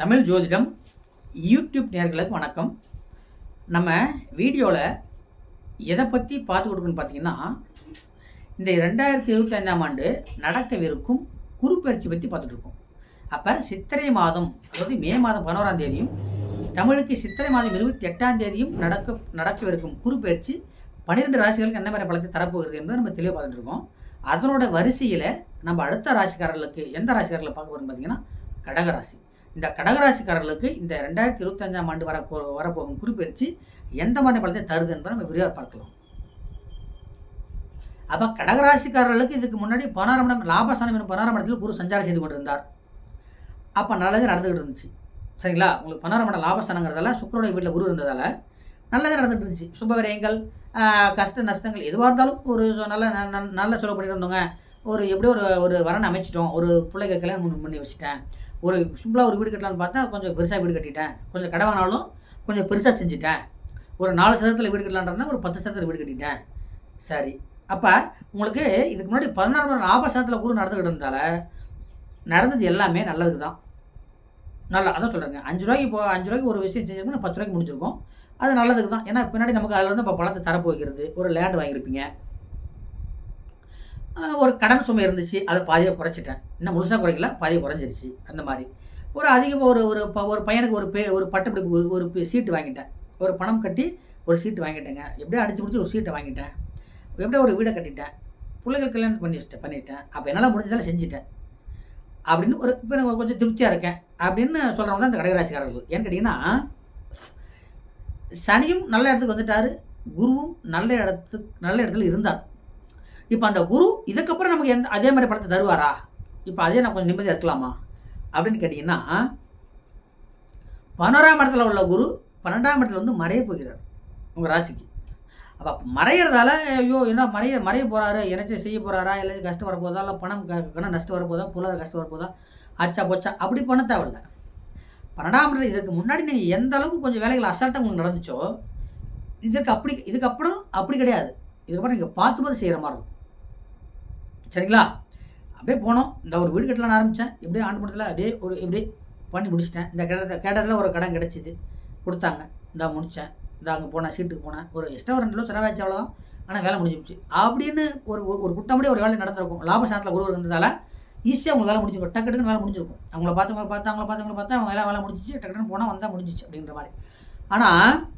தமிழ் ஜோதிடம் யூடியூப் நேர்களுக்கு வணக்கம். நம்ம வீடியோவில் எதை பற்றி பார்த்து கொடுக்குன்னு பார்த்தீங்கன்னா இந்த ரெண்டாயிரத்தி இருபத்தைந்தாம் ஆண்டு நடக்கவிருக்கும் குரு பற்றி பார்த்துட்ருக்கோம் அப்போ சித்திரை மாதம் அதாவது மே மாதம் பதினோராம் தேதியும் தமிழுக்கு சித்திரை மாதம் இருபத்தி எட்டாம் தேதியும் நடக்க நடக்கவிருக்கும் குரு பன்னிரெண்டு ராசிகளுக்கு என்ன மாதிரி பலத்தை தரப்போகிறது என்பதை நம்ம தெளிவாக பார்த்துட்டு இருக்கோம். அதனோட வரிசையில் நம்ம அடுத்த ராசிக்காரர்களுக்கு எந்த ராசிக்காரர்களை பார்க்க போகிறோம்னு பார்த்தீங்கன்னா கடகராசி. இந்த கடகராசிக்காரர்களுக்கு இந்த ரெண்டாயிரத்தி இருபத்தஞ்சாம் ஆண்டு வர வரப்போகும் குறிப்பெரிச்சு எந்த மாதிரி பலத்தை தருது என்பதை நம்ம விரிவாக பார்க்கலாம். அப்போ கடகராசிக்காரர்களுக்கு இதுக்கு முன்னாடி பதினாறாம் இடம் லாபஸ்தானம் எனும் பதினாறாம் இடத்தில் குரு சஞ்சாரம் செய்து கொண்டிருந்தார். அப்போ நல்லது நடந்துகிட்டு இருந்துச்சு. சரிங்களா? உங்களுக்கு பதினாறாம் இடம் லாபஸ்தானங்கிறதால சுக்கரோட வீட்டில் குரு இருந்ததால் நல்லது நடந்துகிட்டு இருந்துச்சு. சுப விரயங்கள் கஷ்ட நஷ்டங்கள் எதுவாக இருந்தாலும் ஒரு சொ- நல்ல ந- ந- நல்ல சொல்ல பண்ணியிருந்தோங்க ஒரு எப்படியோ ஒரு ஒரு வரன் அமைச்சிட்டோம். ஒரு பிள்ளைக்கு கல்யாணம் பண்ணி வச்சுட்டேன். ஒரு சிம்பிளாக ஒரு வீடு கட்டலான்னு பார்த்தா கொஞ்சம் பெருசாக வீடு கட்டிட்டேன். கொஞ்சம் கடவானாலும் கொஞ்சம் பெருசாக செஞ்சுட்டேன். ஒரு நாலு சதத்தில் வீடு கட்டலான்றா ஒரு பத்து சதத்தில் வீடு கட்டிட்டேன். சரி. அப்போ உங்களுக்கு இதுக்கு முன்னாடி பதினாறு லாப சதத்தில் குரு நடந்துக்கிட்டு இருந்தால நடந்தது எல்லாமே நல்லதுக்கு தான் நல்லா அதான் சொல்கிறேங்க அஞ்சு ரூபாய்க்கு இப்போ அஞ்சு ரூபாய்க்கு ஒரு விஷயம் செஞ்சிருக்கோம் பத்து ரூபாய்க்கு முடிஞ்சிருக்கும். அது நல்லதுக்கு தான் ஏன்னா பின்னாடி நமக்கு அதில் இருந்து இப்போ பழத்தை தரப்போகிறது ஒரு லேண்ட் வாங்கியிருப்பீங்க. ஒரு கடன் சுமை இருந்துச்சு அதை பாதியை குறைச்சிட்டேன். இன்னும் முழுசாக குறைக்கல பாதியை குறைஞ்சிருச்சு அந்த மாதிரி. ஒரு அதிக ஒரு ஒரு ப- ஒரு பையனுக்கு ஒரு பே ஒரு பட்டப்படிப்பு ஒரு ஒரு பே- சீட்டு வாங்கிட்டேன். ஒரு பணம் கட்டி ஒரு சீட்டு வாங்கிட்டேங்க. எப்படியோ அடிச்சு முடிச்சு ஒரு சீட்டை வாங்கிட்டேன். எப்படியோ ஒரு வீடை கட்டிட்டேன். பிள்ளைகள் கல்யாணம் பண்ணி வச்சிட்டேன் பண்ணிட்டேன். அப்போ என்னால் முடிஞ்சதால செஞ்சுட்டேன். அப்படின்னு ஒரு இப்போ நான் கொஞ்சம் திருப்தியாக இருக்கேன். அப்படின்னு சொல்கிறவங்க தான் இந்த கடகராசிக்காரர்கள். ஏன்னு கேட்டிங்கன்னா சனியும் நல்ல இடத்துக்கு வந்துட்டார். குருவும் நல்ல இடத்துக்கு நல்ல இடத்துல இருந்தார். இப்போ அந்த குரு இதுக்கப்புறம் நமக்கு எந்த அதே மாதிரி படத்தை தருவாரா? இப்போ அதே நான் கொஞ்சம் நிம்மதியாக இருக்கலாமா? அப்படின்னு கேட்டிங்கன்னா பதினோராம் இடத்துல உள்ள குரு பன்னெண்டாம் இடத்துல வந்து மறைய போகிறார் உங்கள் ராசிக்கு. அப்போ மறையிறதால ஐயோ என்ன மறைய மறைய போகிறாரு என்னச்சும் செய்ய போகிறாரா இல்லை கஷ்டம் வரப்போதா இல்லை பணம் க- கணம் நஷ்டம் வரப்போதா பொருளாதார கஷ்டம் வரப்போதா ஆச்சா போச்சா அப்படி பண்ண தேவையில்ல. பன்னெண்டாம் இடத்துல இதுக்கு முன்னாடி நீங்கள் எந்த அளவுக்கு கொஞ்சம் வேலைகள் அசால்ட்டாக உங்களுக்கு நடந்துச்சோ இதற்கு அப்படி இதுக்கப்புறம் அப்படி கிடையாது. இதுக்கப்புறம் நீங்கள் பார்த்து பார்த்து செய்கிற மாதிரி இருக்கும். சரிங்களா? அப்படியே போனோம். இந்த ஒரு வீடு கட்டலான்னு ஆரம்பித்தேன் எப்படியே ஆண்டு மட்டத்தில் அப்படியே ஒரு இப்படியே பண்ணி முடிச்சிட்டேன். இந்த கிடத்த கேட்டதில் ஒரு கடன் கிடச்சிது. கொடுத்தாங்க. இந்த முடித்தேன் இந்த அங்கே போனேன் சீட்டுக்கு போனேன். ஒரு எக்ஸ்ட்ரா ஒரு ரெண்டு லட்சம் செலவாச்சு அவ்வளோதான் ஆனால் வேலை முடிஞ்சிருச்சு அப்படின்னு ஒரு ஒரு- ஒரு குட்டம்படியே ஒரு வேலை நடந்திருக்கும். லாபசானத்தில் குரு இருந்ததால் ஈஸியாக அவங்க வேலை முடிஞ்சிருக்கும். டக்கு டக்குன்னு வேலை முடிஞ்சிருக்கும். அவங்கள பார்த்தவங்கள பார்த்து அவங்கள பார்த்தவங்கள பார்த்தா அவங்க வேலை வேலை முடிஞ்சிச்சு. டக்கு டக்குன்னு போனால் வந்தால் முடிஞ்சிச்சு அப்படின்ற மாதிரி. ஆனால்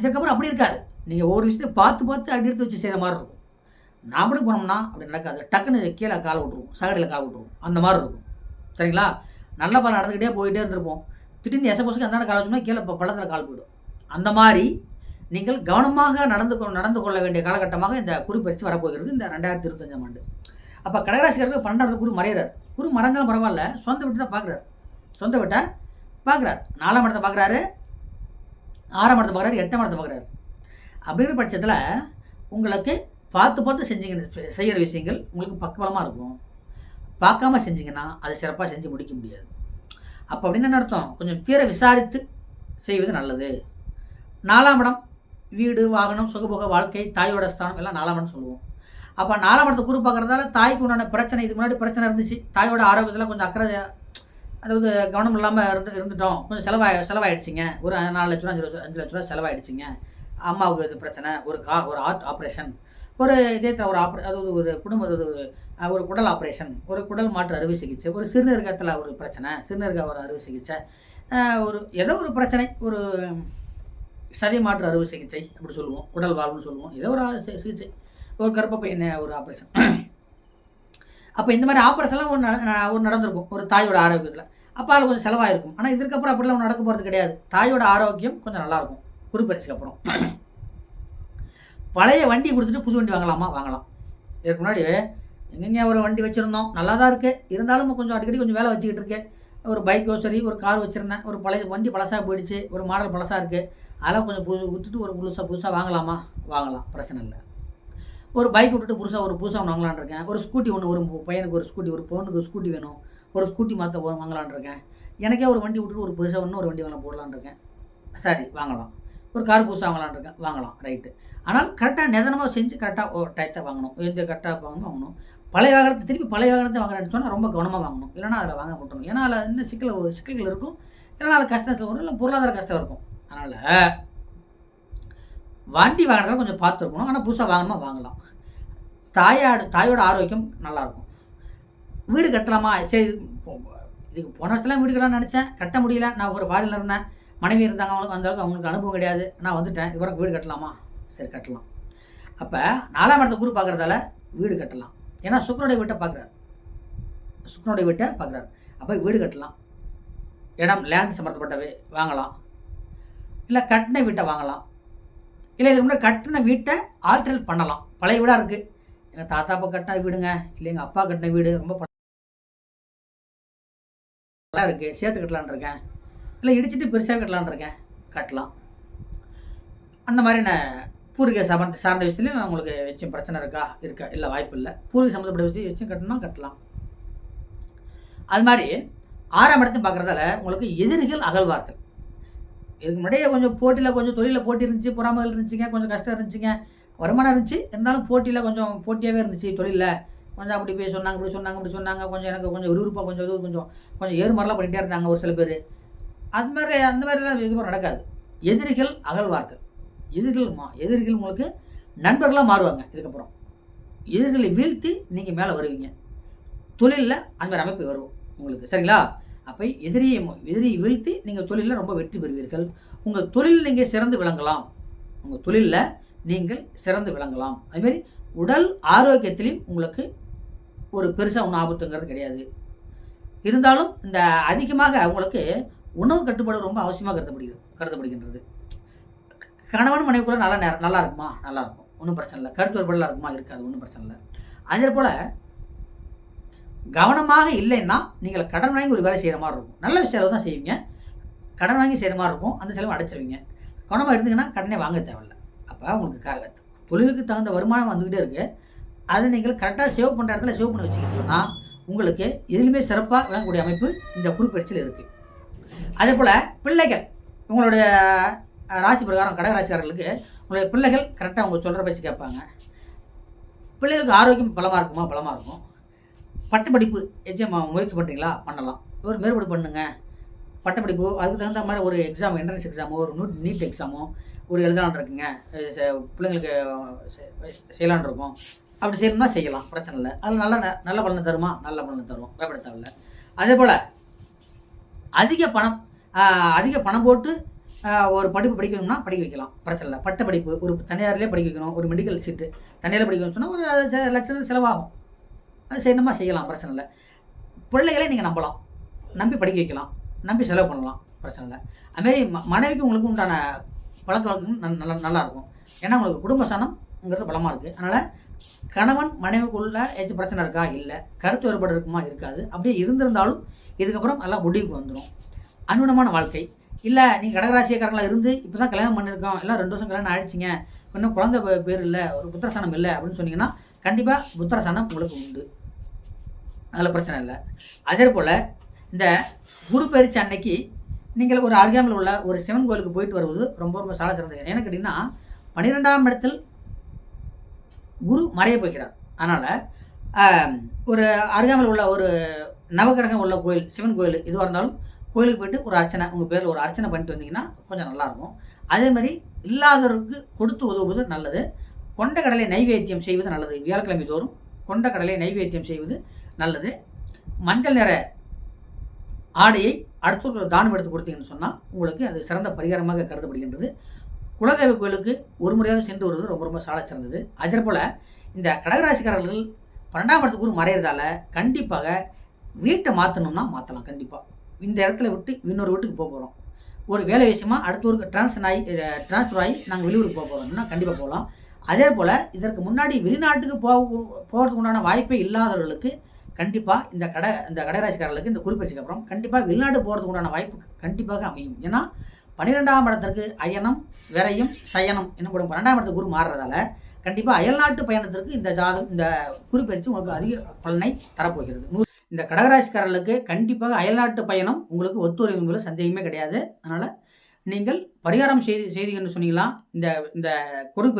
இதுக்கப்புறம் அப்படி இருக்காது. நீங்கள் ஒவ்வொரு விஷயத்தை பார்த்து பார்த்து அடி எடுத்து வச்சு செய்கிற மாதிரி இருக்கும். நாமளும் போனோம்னா அப்படி நடக்காது. டக்குன்னு கீழே கால் விட்ருவோம் சகடியில் கால் விட்ருவோம் அந்த மாதிரி இருக்கும். சரிங்களா? நல்ல பலம் நடந்துக்கிட்டே போயிட்டே இருந்திருப்போம். திடீர்னு எசப்போசுக்கு அந்த கால் வச்சோம்னா கீழே இப்போ பள்ளத்தில் கால் போயிடும். அந்த மாதிரி நீங்கள் கவனமாக நடந்து கொ நடந்து கொள்ள வேண்டிய காலகட்டமாக இந்த குரு பயிற்சி வரப்போகிறது இந்த ரெண்டாயிரத்தி இருபத்தஞ்சாம் ஆண்டு. அப்போ கடகராசிக்காரருக்கு பன்னெண்டாவது குரு மறையிறார். குரு மறைஞ்சாலும் பரவாயில்ல. சொந்த வீட்டு தான் பார்க்குறாரு சொந்த வீட்டை பார்க்குறாரு நாலாம் இடத்தை பார்க்குறாரு ஆறாம் இடத்தை பார்க்குறாரு எட்டாம் இடத்தை பார்க்குறாரு அப்படிங்கிற பட்சத்தில் உங்களுக்கு பார்த்து பார்த்து செஞ்சீங்க செய்கிற விஷயங்கள் உங்களுக்கு பக்கபலமாக இருக்கும். பார்க்காம செஞ்சீங்கன்னா அதை சிறப்பாக செஞ்சு முடிக்க முடியாது. அப்போ அப்படின்னு என்ன அர்த்தம்? கொஞ்சம் தீர விசாரித்து செய்வது நல்லது. நாலாம் இடம் வீடு வாகனம் சுகபோக வாழ்க்கை தாயோட ஸ்தானம் எல்லாம் நாலாம் இடம் சொல்லுவோம். அப்போ நாலாம் இடத்தை குரு பார்க்குறதால தாய்க்கு உண்டான பிரச்சனை இதுக்கு முன்னாடி பிரச்சனை இருந்துச்சு. தாயோட ஆரோக்கியத்தில் கொஞ்சம் அக்கறை அதாவது கவனம் இல்லாமல் இருந்து இருந்துட்டோம். கொஞ்சம் செலவாய் செலவாயிடுச்சிங்க. ஒரு நாலு லட்ச ரூபா அஞ்சு லட்ச அஞ்சு லட்ச ரூபா செலவாயிடுச்சிங்க. அம்மாவுக்கு இது பிரச்சனை ஒரு கா ஒரு ஆர்ட் ஆப்ரேஷன் ஒரு இதயத்தில் ஒரு ஆப்ரே அதாவது ஒரு குடும்ப அது ஒரு குடல் ஆப்ரேஷன் ஒரு குடல் மாற்று அறுவை சிகிச்சை ஒரு சிறுநீரகத்தில் ஒரு பிரச்சனை சிறுநீரக ஒரு அறுவை சிகிச்சை ஒரு ஏதோ ஒரு பிரச்சனை ஒரு சதி மாற்று அறுவை சிகிச்சை அப்படி சொல்லுவோம் குடல் வாழ்வுன்னு சொல்லுவோம் ஏதோ ஒரு சிகிச்சை ஒரு கர்ப்பப்பை ஒரு ஆப்ரேஷன் அப்போ இந்த மாதிரி ஆப்ரேஷன்லாம் ஒரு நட- ஒரு நடந்திருக்கும் ஒரு தாயோட ஆரோக்கியத்தில். அப்போ அது கொஞ்சம் செலவாயிருக்கும். ஆனால் இதுக்கப்புறம் அப்படிலாம் நடக்க போகிறது கிடையாது. தாயோட ஆரோக்கியம் கொஞ்சம் நல்லாயிருக்கும். குருப்பரிசுக்கு அப்புறம். பழைய வண்டி கொடுத்துட்டு புது வண்டி வாங்கலாமா? வாங்கலாம். இதுக்கு முன்னாடி எங்கெங்கே ஒரு வண்டி வச்சுருந்தோம். நல்லா தான் இருக்குது இருந்தாலும் கொஞ்சம் அடிக்கடி கொஞ்சம் வேலை வச்சுக்கிட்டு இருக்கேன். ஒரு பைக்கோ சரி ஒரு கார் வச்சுருந்தேன். ஒரு பழைய வண்டி பழசாக போயிடுச்சு. ஒரு மாடல் பழசாக இருக்குது அதெல்லாம் கொஞ்சம் புது விட்டுட்டு ஒரு புதுசாக புதுசாக வாங்கலாமா? வாங்கலாம். பிரச்சனை இல்லை. ஒரு பைக் விட்டுட்டு புதுசாக ஒரு புதுசாக ஒன்று வாங்கலான்னு இருக்கேன். ஒரு ஸ்கூட்டி ஒன்று ஒரு பையனுக்கு ஒரு ஸ்கூட்டி ஒரு பொண்ணுக்கு ஒரு ஸ்கூட்டி வேணும். ஒரு ஸ்கூட்டி மாற்ற வாங்கலான்னு இருக்கேன். எனக்கே ஒரு வண்டி விட்டுட்டு ஒரு புதுசாக ஒன்று ஒரு வண்டி வாங்கலாம் போடலான்னு இருக்கேன். சரி வாங்கலாம். ஒரு கார் புதுசாக வாங்கலாம்னு இருக்கேன். வாங்கலாம் ரைட்டு ஆனால் கரெக்டாக நிதனமாக செஞ்சு கரெக்டாக ஓ டயத்தை வாங்கணும். இந்த கரெக்டாக வாங்கணும் வாங்கணும். பழைய வாகனத்தை திருப்பி பழைய வாகனத்தை வாங்குறேன்னு சொன்னால் ரொம்ப கவனமாக வாங்கணும். இல்லைனா அதில் வாங்க மாட்டணும். ஏன்னா அதில் இன்னும் சிக்கல் ஒரு சிக்கல்கள் இருக்கும். இல்லைனா அதில் கஷ்டத்தில் வரும் இல்லை பொருளாதார கஷ்டம் இருக்கும். அதனால் வண்டி வாகனத்தில் கொஞ்சம் பார்த்துருக்கணும். ஆனால் புதுசாக வாங்கணுமா? வாங்கலாம். தாயாடு தாயோட ஆரோக்கியம் நல்லாயிருக்கும். வீடு கட்டலாமா? சரி இதுக்கு போன வருஷத்துலாம் வீடு கட்டலாம்னு நினச்சேன். கட்ட முடியல. நான் ஒரு ஃபாரினில் இருந்தேன். மனைவி இருந்தாங்க அவங்களுக்கு அந்த அளவுக்கு அவங்களுக்கு அனுபவம் கிடையாது. நான் வந்துட்டேன் இது வீடு கட்டலாமா? சரி கட்டலாம். அப்போ நாலாம் இடத்த குரு பார்க்குறதால வீடு கட்டலாம். ஏன்னா சுக்கரனுடைய வீட்டை பார்க்குறாரு சுக்கரனுடைய வீட்டை பார்க்குறாரு அப்போ வீடு கட்டலாம். இடம் லேண்ட் சம்மந்தப்பட்டவை வாங்கலாம். இல்லை கட்டின வீட்டை வாங்கலாம். இல்லை இதுக்கு முன்னாடி கட்டின வீட்டை ஆல்ட்ரேட் பண்ணலாம். பழைய வீடாக இருக்குது எங்கள் தாத்தா அப்பா கட்டின வீடுங்க. இல்லை எங்கள் அப்பா கட்டின வீடு. ரொம்ப நல்லா இருக்குது சேர்த்து கட்டலான் இருக்கேன். இல்லை இடிச்சிட்டு பெருசாக கட்டலான் இருக்கேன். கட்டலாம். அந்த மாதிரியான பூர்வீக சமந்த சார்ந்த விஷயத்துலையும் உங்களுக்கு வச்சும் பிரச்சனை இருக்கா? இருக்கா? இல்லை வாய்ப்பு இல்லை. பூர்வீக சம்மந்தப்பட்ட விஷயம் வச்சும் கட்டணும்னா கட்டலாம். அது மாதிரி ஆறாம் இடத்தை பார்க்குறதால உங்களுக்கு எதிரிகள் அகழ்வார்கள். இதுக்கு முன்னாடியே கொஞ்சம் போட்டியில் கொஞ்சம் தொழிலில் போட்டி இருந்துச்சு பொறாமல் இருந்துச்சுங்க கொஞ்சம் கஷ்டம் இருந்துச்சுங்க. வருமானம் இருந்துச்சு இருந்தாலும் போட்டியில் கொஞ்சம் போட்டியாகவே இருந்துச்சு தொழிலில். கொஞ்சம் அப்படி போய் சொன்னாங்க இப்படி சொன்னாங்க இப்படி சொன்னாங்க கொஞ்சம் எனக்கு கொஞ்சம் விறுவிறுப்பாக கொஞ்சம் கொஞ்சம் கொஞ்சம் ஏறு பண்ணிகிட்டே இருந்தாங்க ஒரு சில பேர். அது மாதிரி அந்த மாதிரிலாம் இது நடக்காது. எதிரிகள் அகழ்வார்கள். எதிரிகள் மா எதிரிகள் உங்களுக்கு நண்பர்களாக மாறுவாங்க இதுக்கப்புறம். எதிர்களை வீழ்த்தி நீங்கள் மேலே வருவீங்க. தொழிலில் அந்த மாதிரி அமைப்பு வரும் உங்களுக்கு. சரிங்களா? அப்போ எதிரியை எதிரியை வீழ்த்தி நீங்கள் தொழிலில் ரொம்ப வெற்றி பெறுவீர்கள். உங்கள் தொழிலில் நீங்கள் சிறந்து விளங்கலாம். உங்கள் தொழிலில் நீங்கள் சிறந்து விளங்கலாம். அதுமாரி உடல் ஆரோக்கியத்திலையும் உங்களுக்கு ஒரு பெருசாக ஒன்றும் ஆபத்துங்கிறது கிடையாது. இருந்தாலும் இந்த அதிகமாக உங்களுக்கு உணவு கட்டுப்பாடு ரொம்ப அவசியமாக கருதப்படுகிறது கருதப்படுகின்றது. கணவன் மனைவிக்குள்ள நல்லா நேரம் நல்லா இருக்குமா? நல்லா இருக்கும். ஒன்றும் பிரச்சனை இல்லை. கருத்து வேறுபாடுலாம் இருக்குமா? இருக்காது. ஒன்றும் பிரச்சனை இல்லை. அதே போல் கவனமாக இல்லைன்னா நீங்கள் கடன் வாங்கி ஒரு வேலை செய்கிற மாதிரி இருக்கும். நல்ல விஷயம் தான் செய்வீங்க. கடன் வாங்கி செய்கிற மாதிரி இருக்கும். அந்த செலவு அடைச்சிருவீங்க. கவனமாக இருந்தீங்கன்னா கடனே வாங்க தேவையில்லை. அப்போ உங்களுக்கு தொழிலுக்கு தகுந்த வருமானம் வந்துக்கிட்டே இருக்குது அதை நீங்கள் கரெக்டாக சேவ் பண்ணுற இடத்துல சேவ் பண்ணி வச்சுக்கிட்டு சொன்னால் உங்களுக்கு எதுலையுமே சிறப்பாக விளங்கக்கூடிய அமைப்பு இந்த குறிப்பெடுச்சில் இருக்குது அதே போல் பிள்ளைகள் உங்களுடைய ராசி பிரகாரம் கடக ராசிக்காரர்களுக்கு உங்களுடைய பிள்ளைகள் கரெக்டாக அவங்க சொல்கிற பேச்சு கேட்பாங்க. பிள்ளைகளுக்கு ஆரோக்கியம் பலமாக இருக்குமா? பலமாக இருக்கும். பட்டப்படிப்பு எச்சம் முயற்சி பண்ணுறீங்களா பண்ணலாம். ஒரு மேற்படி பண்ணுங்க. பட்டப்படிப்பு அதுக்கு தகுந்த மாதிரி ஒரு எக்ஸாம் என்ட்ரன்ஸ் எக்ஸாமோ ஒரு நூட் நீட் எக்ஸாமோ ஒரு எழுதலான் இருக்குங்க பிள்ளைங்களுக்கு செய்யலான் இருக்கும் அப்படி செய்யணும்னா செய்யலாம். பிரச்சனை இல்லை. அதில் நல்ல நல்ல பலனை தருமா? நல்ல பலனை தரும். பயப்பட தேவையில்ல. அதே போல் அதிக பணம் அதிக பணம் போட்டு ஒரு படிப்பு படிக்கணும்னா படிக்க வைக்கலாம். பிரச்சனை இல்லை. பட்ட படிப்பு ஒரு தனியார்லேயே படிக்க வைக்கணும் ஒரு மெடிக்கல் சீட்டு தனியார் படிக்கணும்னு சொன்னால் ஒரு லட்சம் செலவாகும். அது செய்யணுமா செய்யலாம். பிரச்சனை இல்லை. பிள்ளைகளை நீங்கள் நம்பலாம். நம்பி படிக்க வைக்கலாம். நம்பி செலவு பண்ணலாம். பிரச்சனை இல்லை. அதுமாரி ம மனைவிக்கு உங்களுக்கு உண்டான பழக்க வழக்கம் நல்லா நல்லாயிருக்கும் ஏன்னா உங்களுக்கு குடும்ப சனம்ங்கிறது பலமாக இருக்குது அதனால் கணவன் மனைவிக்குள்ள ஏதாச்சும் பிரச்சனை இருக்கா? இல்லை. கருத்து வேறுபாடு இருக்குமா? இருக்காது. அப்படியே இருந்திருந்தாலும் இதுக்கப்புறம் எல்லாம் முடிவுக்கு வந்துடும் அனுகுணமான வாழ்க்கை. இல்லை நீங்கள் கடகராசியக்காரங்களாக இருந்து இப்போ தான் கல்யாணம் பண்ணியிருக்கோம். எல்லாம் ரெண்டு வருஷம் கல்யாணம் ஆயிடுச்சிங்க. இன்னும் குழந்தை பேர் இல்லை. ஒரு புத்திரசானம் இல்லை அப்படின்னு சொன்னீங்கன்னா கண்டிப்பாக புத்திரசானம் உங்களுக்கு உண்டு. அதில் பிரச்சனை இல்லை. அதே போல் இந்த குரு பயிற்சி அன்னைக்கு நீங்கள் ஒரு அருகாமல் உள்ள ஒரு சிவன் கோயிலுக்கு போயிட்டு வருவது ரொம்ப ரொம்ப சால சிறந்தது. ஏன்னு கேட்டிங்கன்னா பன்னிரெண்டாம் இடத்தில் குரு மறைய போகிறார். அதனால் ஒரு அருகாமல் உள்ள ஒரு நவகிரகம் உள்ள கோயில் சிவன் கோயில் எதுவாக இருந்தாலும் கோயிலுக்கு போயிட்டு ஒரு அர்ச்சனை உங்கள் பேரில் ஒரு அர்ச்சனை பண்ணிட்டு வந்தீங்கன்னா கொஞ்சம் நல்லாயிருக்கும் அதே மாதிரி இல்லாதவருக்கு கொடுத்து உதவுவது நல்லது. கொண்ட கடலை நைவேத்தியம் செய்வது நல்லது. வியாழக்கிழமை தோறும் கொண்ட கடலை நைவேத்தியம் செய்வது நல்லது. மஞ்சள் நிற ஆடையை அடுத்த தானம் எடுத்து கொடுத்தீங்கன்னு சொன்னால் உங்களுக்கு அது சிறந்த பரிகாரமாக கருதப்படுகின்றது. குலதெய்வ கோயிலுக்கு ஒரு முறையாக சென்று வருவது ரொம்ப ரொம்ப சாலை சிறந்தது. அதே போல் இந்த கடகராசிக்காரர்கள் பன்னெண்டாம் இடத்துக்கு குரு மறையிறதால கண்டிப்பாக வீட்டை மாற்றணும்னா மாற்றலாம் கண்டிப்பாக இந்த இடத்துல விட்டு இன்னொரு வீட்டுக்கு போக போகிறோம் ஒரு வேலை விஷயமா அடுத்த ஊருக்கு டிரான்ஸ்ஃபர் ஆகி டிரான்ஸ்ஃபர் ஆகி நாங்கள் வெளியூருக்கு போக போகிறோம்னா கண்டிப்பாக போகலாம். அதே போல் இதற்கு முன்னாடி வெளிநாட்டுக்கு போக போகிறதுக்கு உண்டான வாய்ப்பே இல்லாதவர்களுக்கு கண்டிப்பாக இந்த கடை இந்த கடைராசிக்காரர்களுக்கு இந்த குறிப்பிச்சதுக்கு அப்புறம் கண்டிப்பாக வெளிநாட்டு போகிறதுக்கு உண்டான வாய்ப்பு கண்டிப்பாக அமையும். ஏன்னா பன்னிரெண்டாம் இடத்திற்கு அயனம் விரையும் சயனம் என்னப்படும் பன்னெண்டாம் இடத்துக்கு குரு மாறுறதால கண்டிப்பாக அயல்நாட்டு பயணத்திற்கு இந்த ஜாதம் இந்த குறிப்பறிச்சு உங்களுக்கு அதிக பலனை தரப்போகிறது. இந்த கடகராசிக்காரர்களுக்கு கண்டிப்பாக அயல்நாட்டு பயணம் உங்களுக்கு ஒத்துழைப்புங்களை சந்தேகமே கிடையாது. அதனால் நீங்கள் பரிகாரம் செய்து செய்தீங்கன்னு சொன்னீங்களா இந்த இந்த குரு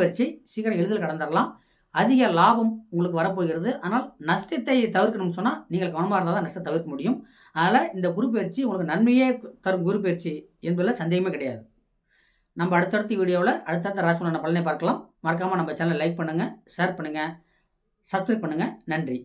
சீக்கிரம் எளிதில் கடந்துடலாம் அதிக லாபம் உங்களுக்கு வரப்போகிறது. ஆனால் நஷ்டத்தை தவிர்க்கணும்னு சொன்னால் நீங்கள் கவனமாக இருந்தால் தான் நஷ்டத்தை தவிர்க்க முடியும். அதனால் இந்த குரு பயிற்சி உங்களுக்கு நன்மையே தரும் குரு பயிற்சி என்பதில் சந்தேகமே கிடையாது. நம்ம அடுத்தடுத்த வீடியோவில் அடுத்தடுத்த ராசிபலனை பலனை பார்க்கலாம். மறக்காமல் நம்ம சேனலை லைக் பண்ணுங்கள் ஷேர் பண்ணுங்கள் சப்ஸ்கிரைப் பண்ணுங்கள் நன்றி.